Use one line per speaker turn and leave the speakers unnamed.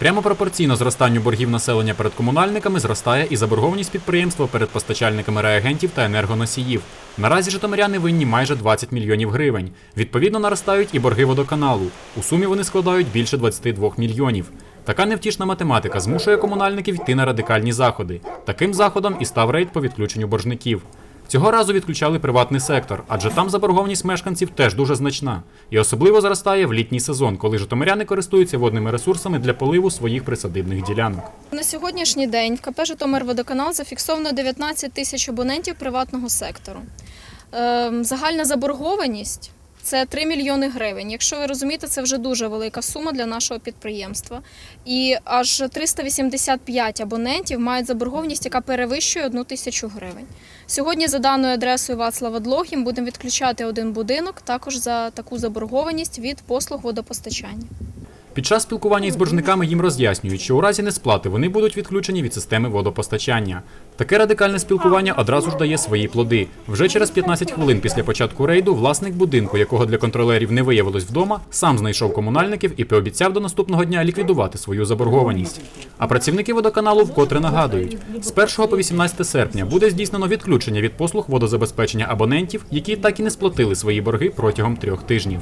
Прямо пропорційно зростанню боргів населення перед комунальниками зростає і заборгованість підприємства перед постачальниками реагентів та енергоносіїв. Наразі житомиряни винні майже 20 мільйонів гривень. Відповідно, наростають і борги водоканалу. У сумі вони складають більше 22 мільйонів. Така невтішна математика змушує комунальників йти на радикальні заходи. Таким заходом і став рейд по відключенню боржників. Цього разу відключали приватний сектор, адже там заборгованість мешканців теж дуже значна. І особливо зростає в літній сезон, коли житомиряни користуються водними ресурсами для поливу своїх присадибних ділянок.
На сьогоднішній день в КП «Житомирводоканал» зафіксовано 19 тисяч абонентів приватного сектору. Ем, Загальна заборгованість це 3 мільйони гривень. Якщо ви розумієте, це вже дуже велика сума для нашого підприємства. І аж 385 абонентів мають заборгованість, яка перевищує 1 тисячу гривень. Сьогодні за даною адресою Вацлава Длогім, будемо відключати один будинок також за таку заборгованість від послуг водопостачання.
Під час спілкування із боржниками їм роз'яснюють, що у разі несплати вони будуть відключені від системи водопостачання. Таке радикальне спілкування одразу ж дає свої плоди. Вже через 15 хвилин після початку рейду власник будинку, якого для контролерів не виявилось вдома, сам знайшов комунальників і пообіцяв до наступного дня ліквідувати свою заборгованість. А працівники водоканалу вкотре нагадують: з 1 по 18 серпня буде здійснено відключення від послуг водозабезпечення абонентів, які так і не сплатили свої борги протягом трьох тижнів.